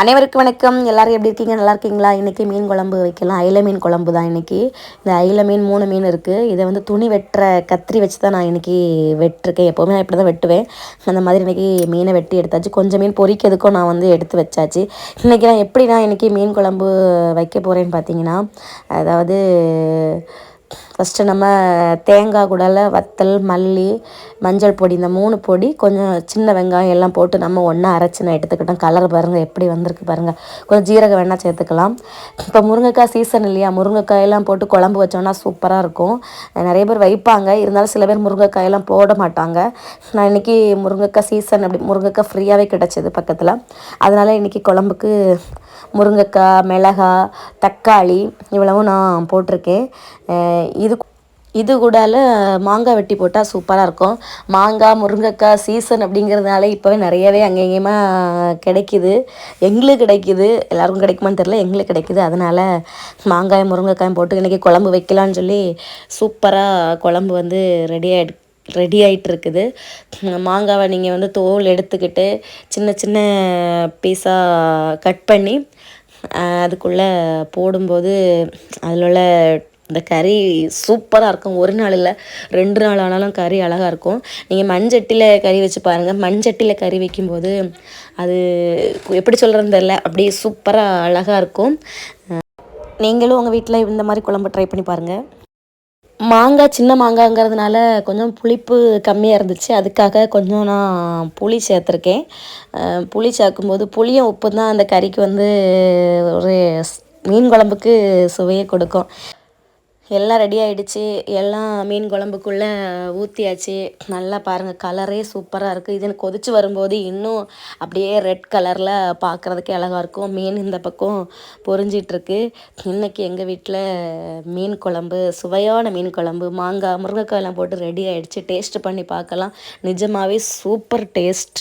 அனைவருக்கும் வணக்கம். எல்லோரும் எப்படி இருக்கீங்க? நல்லா இருக்கீங்களா? இன்றைக்கி மீன் குழம்பு வைக்கலாம். அயில மீன் குழம்பு தான் இன்றைக்கி இந்த அயில மீன் மூணு மீன் இருக்குது இதை வந்து துணி வெட்டுற கத்திரி வச்சு தான் நான் இன்றைக்கி வெட்டிருக்கேன். எப்போவுமே நான் இப்படி தான் வெட்டுவேன். அந்த மாதிரி இன்றைக்கி மீனை வெட்டி எடுத்தாச்சு. கொஞ்சம் மீன் பொரிக்கிறதுக்கும் நான் வந்து எடுத்து வச்சாச்சு. இன்றைக்கி நான் எப்படி நான் இன்றைக்கி மீன் குழம்பு வைக்க போகிறேன்னு பார்த்தீங்கன்னா அதாவது ஃபஸ்ட்டு நம்ம தேங்காய் குடலை வத்தல் மல்லி மஞ்சள் பொடி இந்த மூணு பொடி கொஞ்சம் சின்ன வெங்காயம் எல்லாம் போட்டு நம்ம ஒன்றா அரைச்சி நான் எடுத்துக்கிட்டோம். கலர் பாருங்கள் எப்படி வந்திருக்கு பாருங்கள் கொஞ்சம் ஜீரகம் வேணால் சேர்த்துக்கலாம். இப்போ முருங்கைக்காய் சீசன் இல்லையா? முருங்கைக்காயெல்லாம் போட்டு குழம்பு வச்சோன்னா சூப்பராக இருக்கும். நிறைய பேர் வைப்பாங்க. இருந்தாலும் சில பேர் முருங்கைக்காயெல்லாம் போட மாட்டாங்க. நான் இன்றைக்கி முருங்கைக்காய் சீசன் அப்படி முருங்கைக்காய் ஃப்ரீயாகவே கிடச்சிது பக்கத்தில். அதனால் இன்றைக்கி குழம்புக்கு முருங்கைக்காய் மிளகாய் தக்காளி இவ்வளவும் நான் போட்டிருக்கேன். இது இது கூடால மாங்காய் வெட்டி போட்டால் சூப்பராக இருக்கும். மாங்காய் முருங்கைக்காய் சீசன் அப்படிங்கிறதுனால இப்போவே நிறையவே அங்கேயுமா கிடைக்கிது. எங்களுக்கு கிடைக்கிது. எல்லாருக்கும் கிடைக்குமான்னு தெரில எங்களுக்கு கிடைக்கிது. அதனால் மாங்காய் முருங்கைக்காயும் போட்டு இன்றைக்கி குழம்பு வைக்கலான்னு சொல்லி சூப்பராக குழம்பு வந்து ரெடி ஆகிடு ரெடி ஆகிட்டு இருக்குது மாங்காவை நீங்கள் வந்து தோல் எடுத்துக்கிட்டு சின்ன சின்ன பீஸாக கட் பண்ணி அதுக்குள்ளே போடும்போது அதில் உள்ள இந்த கறி சூப்பராக இருக்கும். ஒரு நாள் இல்லை ரெண்டு நாள் ஆனாலும் கறி அழகாக இருக்கும். நீங்கள் மண்சட்டியில் கறி வச்சு பாருங்கள் மண்சட்டியில் கறி வைக்கும்போது அது எப்படி சொல்கிறதுன்னு தெரில அப்படியே சூப்பராக அழகாக இருக்கும். நீங்களும் உங்கள் வீட்டில் இந்த மாதிரி குழம்பு ட்ரை பண்ணி பாருங்கள் மாங்காய் சின்ன மாங்காய்ங்கிறதுனால கொஞ்சம் புளிப்பு கம்மியாக இருந்துச்சு. அதுக்காக கொஞ்சம் நான் புளி சேர்த்துருக்கேன். புளி சேர்க்கும்போது புளியும் உப்பு தான் அந்த கறிக்கு வந்து ஒரு மீன் குழம்புக்கு சுவையை கொடுக்கும். எல்லாம் ரெடி ஆகிடுச்சி எல்லாம் மீன் குழம்புக்குள்ளே ஊற்றியாச்சு நல்லா பாருங்கள் கலரே சூப்பராக இருக்குது இதுன்னு கொதித்து வரும்போது இன்னும் அப்படியே ரெட் கலரில் பார்க்குறதுக்கே அழகாக இருக்கும். மீன் இந்த பக்கம் பொறிஞ்சிட்ருக்கு இன்றைக்கி எங்கள் வீட்டில் மீன் குழம்பு சுவையான மீன் குழம்பு மாங்காய் முருங்கைக்காயெல்லாம் போட்டு ரெடி ஆகிடுச்சு டேஸ்ட் பண்ணி பார்க்கலாம். நிஜமாகவே சூப்பர் டேஸ்ட்